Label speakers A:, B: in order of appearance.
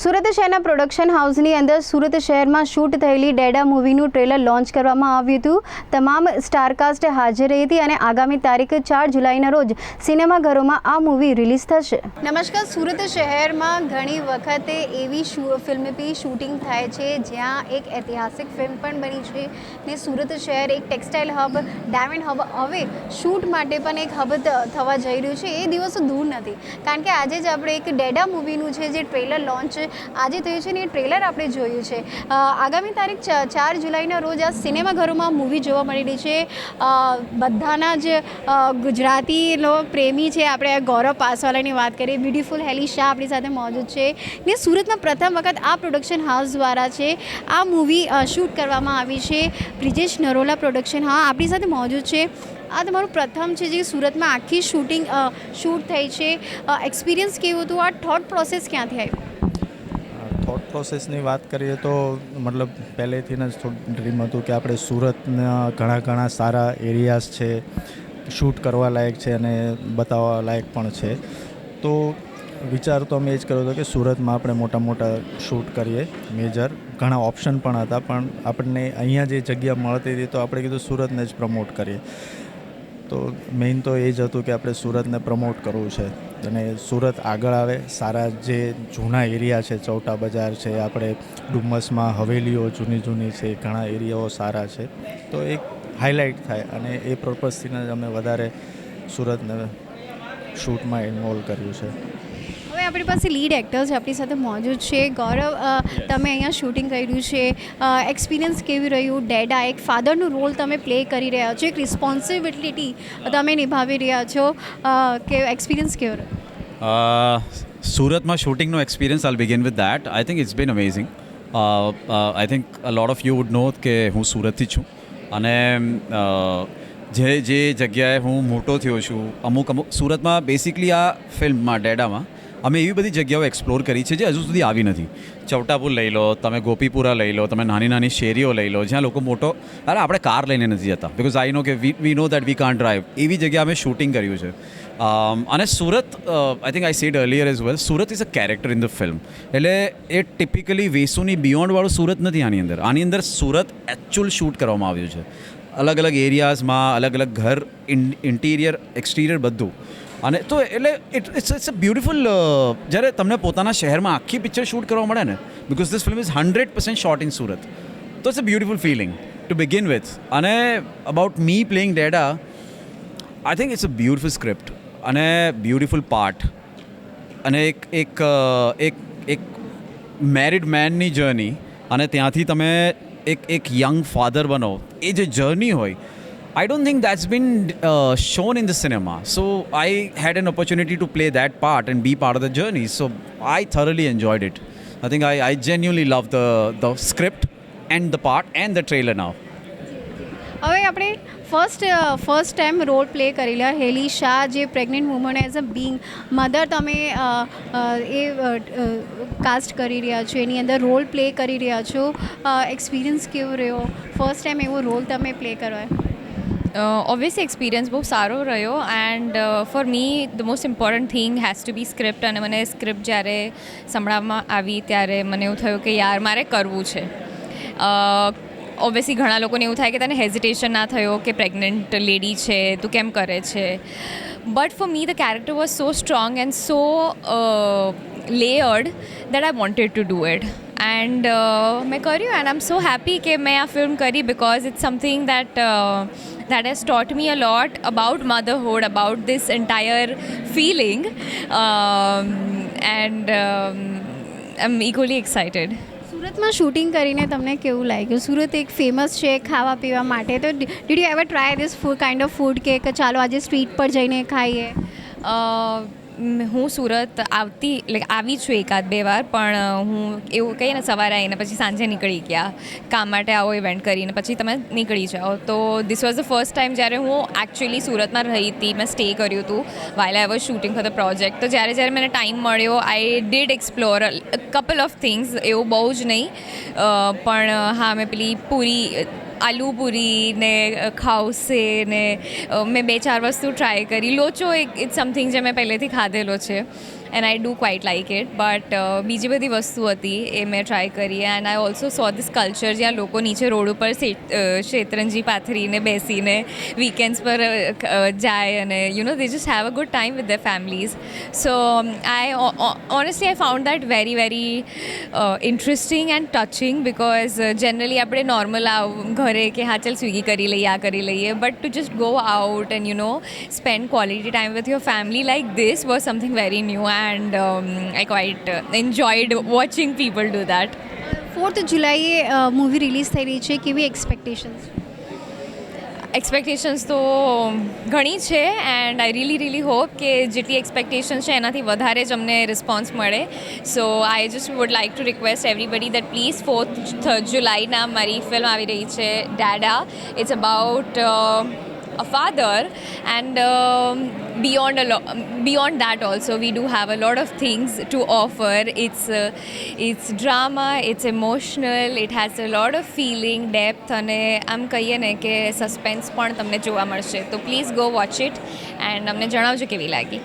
A: સુરત શહેરના પ્રોડક્શન હાઉસની અંદર સુરત શહેરમાં શૂટ થયેલી ડેડા મૂવીનું ટ્રેલર લોન્ચ કરવામાં આવ્યું હતું. તમામ સ્ટારકાસ્ટ હાજર રહી હતી અને આગામી તારીખ ચાર જુલાઈના રોજ સિનેમાઘરોમાં આ મૂવી રિલીઝ થશે. નમસ્કાર, સુરત શહેરમાં ઘણી વખતે એવી શૂ ફિલ્મની શૂટિંગ થાય છે, જ્યાં એક ઐતિહાસિક ફિલ્મ પણ બની છે ને સુરત શહેર એક ટેક્સટાઇલ હબ ડાયમંડ હબ હવે શૂટ માટે પણ એક હબ થવા જઈ રહ્યું છે. એ દિવસો દૂર નથી. કારણ કે આજે જ આપણે એક ડેડા મૂવીનું છે જે ટ્રેલર લોન્ચ આજે થયું છે ને એ ટ્રેલર આપણે જોયું છે. આગામી તારીખ ચાર જુલાઈના રોજ આ સિનેમાઘરોમાં મૂવી જોવા મળી રહી છે બધાના જ ગુજરાતી પ્રેમી છે. આપણે ગૌરવ પાસવાલાની વાત કરીએ. બ્યુટીફુલ હેલી શાહ આપણી સાથે મોજૂદ છે. ને સુરતમાં પ્રથમ વખત આ પ્રોડક્શન હાઉસ દ્વારા છે, આ મૂવી શૂટ કરવામાં આવી છે. બ્રિજેશ નરોલા પ્રોડક્શન હા, આપણી સાથે મોજૂદ છે. આ તમારું પ્રથમ છે જે સુરતમાં આખી શૂટિંગ શૂટ થઈ છે. એક્સપિરિયન્સ કેવું હતું? આ થોટ પ્રોસેસ ક્યાંથી આવી
B: થોટ પ્રોસેસની વાત કરીએ તો મતલબ પહેલેથી જ થોડું ડ્રીમ હતું કે આપણે સુરતના ઘણા ઘણા સારા એરિયાઝ છે શૂટ કરવા લાયક છે અને બતાવવા લાયક પણ છે. તો વિચાર તો અમે એ જ કર્યો હતો કે સુરતમાં આપણે મોટા મોટા શૂટ કરીએ મેજર ઘણા ઓપ્શન પણ હતા, પણ આપણને અહીંયા જે જગ્યા મળતી હતી તો આપણે કીધું સુરતને જ પ્રમોટ કરીએ. તો મેઇન તો એ જ હતું કે આપણે સુરતને પ્રમોટ કરવું છે. અને સુરત આગળ આવે, સારા જે જૂના એરિયા છે, ચૌટા બજાર છે, આપણે ડુમ્મસમાં હવેલીઓ જૂની જૂની છે, ઘણા એરિયાઓ સારા છે. તો એક હાઇલાઇટ થાય અને એ પર્પઝથી અમે વધારે સુરતને શૂટમાં ઇન્વોલ્વ કર્યું છે.
A: આપણી પાસે લીડ એક્ટર્સ આપણી સાથે મોજૂદ છે. ગૌરવ તમે અહીંયા શૂટિંગ કર્યું છે. એક્સપિરિયન્સ કેવી રહ્યું? ડેડા એક ફાધરનું રોલ તમે પ્લે કરી રહ્યા છો એક રિસ્પોન્સિબિલિટી તમે નિભાવી રહ્યા છો. કે એક્સપિરિયન્સ કેવો રહ્યો?
C: સુરતમાં શૂટિંગનો experience all begin with that I think it's been amazing I think a lot of you would know કે હું સુરતથી છું. અને જે જે જગ્યાએ હું મોટો થયો છું અમુક અમુક સુરતમાં બેસિકલી આ ફિલ્મમાં ડેડામાં અમે એવી બધી જગ્યાઓ એક્સપ્લોર કરી છે જે હજુ સુધી આવી નથી. ચૌટાપુર લઈ લો, તમે ગોપીપુરા લઈ લો, તમે નાની નાની શેરીઓ લઈ લો, જ્યાં લોકો મોટો અરે, આપણે કાર લઈને નથી જતા. બિકોઝ આઈ નો કે વી વી નો દેટ વી કાન ડ્રાઈવ એવી જગ્યાએ અમે શૂટિંગ કર્યું છે. અને Surat I think I said earlier as well Surat is a character in the film એટલે એ ટિપિકલી વેસુની બિયોન્ડવાળું સુરત નથી આની અંદર. આની અંદર સુરત એકચ્યુઅલ શૂટ કરવામાં આવ્યું છે. અલગ અલગ એરિયાઝમાં અલગ અલગ ઘર ઇન્ટિરિયર એક્સટિરિયર બધું. અને તો એટલે it it's it's a beautiful જ્યારે તમને પોતાના શહેરમાં આખી પિક્ચર શૂટ કરવા મળે ને because this film is hundred percent shot in Surat તો it's a beautiful feeling to begin with અને about me playing Deda I think it's a beautiful script અને બ્યુટિફુલ પાર્ટ અને એક એક એક એક મેરિડ મેનની જર્ની અને ત્યાંથી તમે એક એક યંગ ફાધર બનો. એ જે જર્ની હોય I don't think that's been shown in the cinema so I had an opportunity to play that part and be part of the journey so I thoroughly enjoyed it i think i, I genuinely love the the script and the part and the trailer now
A: હવે આપણે first first time role play કરેલા હેલી શાહ જે pregnant woman as a being mother તમે અ, અ, એ cast કરી રહ્યા છો એની અંદર role play કરી રહ્યા છો એક્સપિરિયન્સ કેવો રહ્યો ફર્સ્ટ ટાઈમ એવો રોલ તમે પ્લે કરવા
D: ઓબ્વિયસલી એક્સપિરિયન્સ બહુ સારો રહ્યો and for me the most important thing has to be script અને મને સ્ક્રિપ્ટ જ્યારે સંભળાવવામાં આવી, ત્યારે મને એવું થયું કે યાર, મારે કરવું છે. ઓબ્વિયસલી ઘણા લોકોને એવું થાય કે તને હેઝિટેશન ના થયો કે પ્રેગ્નન્ટ લેડી છે, તું કેમ કરે છે? But for me the character was so strong and so layered that I wanted to do it and મેં કર્યું and I M so happy કે મેં આ ફિલ્મ કરી because it's something that that has taught me a lot about motherhood, about this entire feeling, um, and um, I'm equally excited.
A: સુરતમાં shooting કરીને તમને કેવું લાગ્યું સુરત એક ફેમસ છે ખાવા પીવા માટે તો did you ever try this food kind of food કે કે ચાલો આજે સ્ટ્રીટ પર જઈને ખાઈએ
D: Uh, મ- હું સુરત આવતી લાઈક આવી છું એકાદ બે વાર, પણ હું એવું કહીએ ને, સવારે આવીને પછી સાંજે નીકળી ગયા. કામ માટે આવો ઇવેન્ટ કરીને પછી તમે નીકળી જાઓ. તો this was the first time જ્યારે હું એકચ્યુઅલી સુરતમાં રહી હતી, મેં સ્ટે કર્યું હતું while I was shooting for the project તો જ્યારે જ્યારે મને ટાઈમ મળ્યો I did explore couple of things એવું બહુ જ નહીં. પણ હા, મેં પેલી પૂરી આલુ પૂરી ને ખાઉસે ને મેં બે ચાર વસ્તુ ટ્રાય કરી. લોચો એક ઇટ્સ સમથિંગ જે મેં પહેલેથી ખાધેલો છે. And I do quite like it but બીજી બધી વસ્તુ હતી એ મેં ટ્રાય કરી and I also saw this culture જ્યાં લોકો નીચે રોડ ઉપર સે- અ, શેતરંજી પાથરીને બેસીને વીકેન્ડ્સ પર અ, ક- અ, જાય અને you know they just have a good time with the families so I honestly I found that very very interesting and touching because generally આપણે નોર્મલ આવ ઘરે કે હા ચાલ સ્વિગી કરી લઈએ આ કરી લઈએ but to just go out and you know spend quality time with your family like this was something very new and I quite enjoyed watching people do that
A: fourth જુલાઈએ મૂવી રિલીઝ થઈ રહી છે. કેવી expectations
D: expectations તો ઘણી છે and I really really hope કે જેટલી એક્સપેક્ટેશન છે એનાથી વધારે જ અમને રિસ્પોન્સ મળે. So I just would like to request everybody that please fourth જુલાઈના મારી ફિલ્મ આવી રહી છે ડેડા it's about a father and um, beyond a lo- beyond that also we do have a lot of things to offer it's uh, it's drama it's emotional it has a lot of feeling depth અને આમ કહીએ ને કે suspense પણ તમને જોવા મળશે તો please go watch it and અમને જણાવજો કેવી લાગી